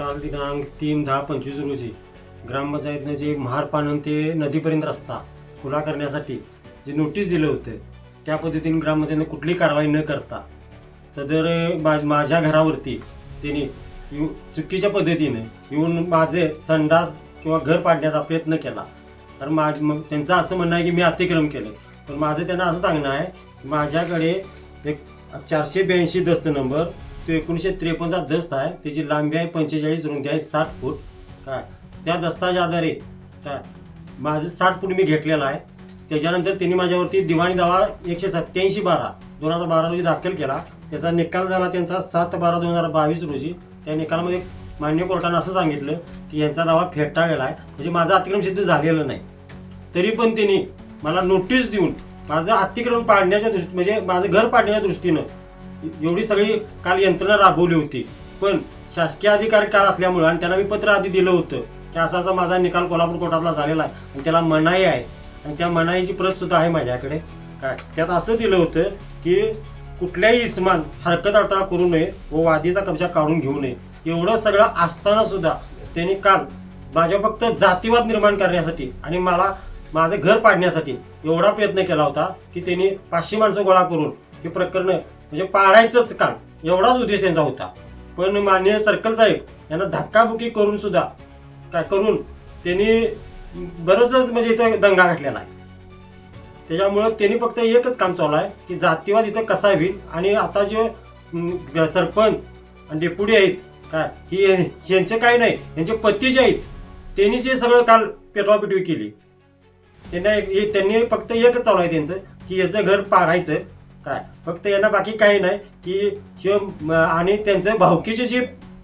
काल दिनांक तीन दहा पंचवीस रोजी ग्रामपंचायतनं जे महारपानन ते नदीपर्यंत रस्ता खुला करण्यासाठी जे नोटीस दिलं होतं त्या पद्धतीने ग्रामपंचायतनं कुठली कारवाई न करता सदर माझ माझ्या घरावरती त्यांनी येऊ चुकीच्या पद्धतीने येऊन माझे संडास किंवा घर पाडण्याचा प्रयत्न केला. तर माझ मग त्यांचं असं म्हणणं आहे की मी अतिक्रम केलं. पण माझं त्यांना असं सांगणं आहे माझ्याकडे एक चारशे ब्याऐंशी दस्त नंबर तो एकोणीसशे त्रेपन्नचा दस्त आहे. त्याची लांबी आहे पंचेचाळीस रुंदी आहे साठ फूट. काय? त्या दस्ताच्या आधारे काय? माझं साठ फूट मी घेतलेला आहे. त्याच्यानंतर त्यांनी माझ्यावरती दिवाणी दावा एकशे सत्त्याऐंशी बारा दोन हजार बारा रोजी दाखल केला. त्याचा निकाल झाला त्यांचा सात बारा दोन हजार बावीस रोजी. त्या निकालामध्ये मान्य कोर्टानं असं सांगितलं की यांचा दावा फेटाळलेला आहे. म्हणजे माझं अतिक्रम सिद्ध झालेलं नाही. तरी पण त्यांनी मला नोटीस देऊन माझं अतिक्रमण पाडण्याच्या दृष्टी म्हणजे माझं घर पाडण्याच्या दृष्टीनं एवढी सगळी काल यंत्रणा राबवली होती. पण शासकीय अधिकारी काल असल्यामुळं आणि त्यांना मी पत्र आधी दिलं होतं की असा असा माझा निकाल कोल्हापूर कोर्टातला झालेला आहे आणि त्याला मनाई आहे. आणि त्या मनाईची प्रत सुद्धा आहे माझ्याकडे. काय? त्यात असं दिलं होतं की कुठल्याही इस्मान हरकत अडथळा करू नये व वादीचा कब्जा काढून घेऊ नये. एवढं सगळं असताना सुद्धा त्यांनी काल माझ्या फक्त जातीवाद निर्माण करण्यासाठी आणि मला माझं घर पाडण्यासाठी एवढा प्रयत्न केला होता की त्यांनी पाचशे माणसं गोळा करून हे प्रकरण म्हणजे पाडायचंच काम. एवढाच उद्देश त्यांचा होता. पण माननीय सर्कल साहेब यांना धक्काबुक्की करून सुद्धा काय करून त्यांनी बरंचच म्हणजे इथं दंगा घातलेला आहे. त्याच्यामुळं त्यांनी फक्त एकच काम चालू आहे की जातीवाद इथं कसा होईल आणि आता जे सरपंच आणि डेप्युटी आहेत काय ही यांचे काही नाही यांचे पती जे आहेत त्यांनी जे सगळं काल पेटवापिटवी केली. त्यांना हे- त्यांनी फक्त एकच चालू आहे त्यांचं की याचं घर पाडायचं. काय? फक्त यांना बाकी काही नाही की जे आणि त्यांचं भावकीचे जे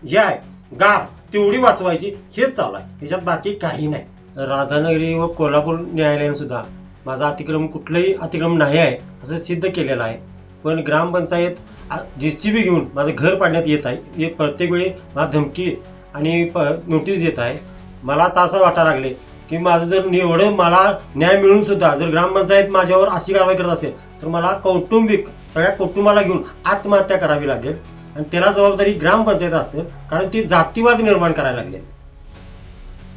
हे आहे गार तेवढी वाचवायची हेच चालू आहे. ह्याच्यात बाकी काही नाही. राधानगरी व कोल्हापूर न्यायालयाने सुद्धा माझा अतिक्रम कुठलंही अतिक्रम नाही आहे असं सिद्ध केलेलं आहे. पण ग्रामपंचायत जे सी बी घेऊन माझं घर पाडण्यात येत आहे. हे प्रत्येक वेळी मला धमकी आणि प नोटीस देत आहे. मला आता असं वाटायला लागले की माझं जर एवढं मला न्याय मिळून सुद्धा जर ग्रामपंचायत माझ्यावर अशी कारवाई करत असेल तर मला कौटुंबिक सगळ्या कुटुंबाला घेऊन आत्महत्या करावी लागेल. आणि त्याला जबाबदारी ग्रामपंचायत असेल कारण ती जातीवाद निर्माण करायला लागली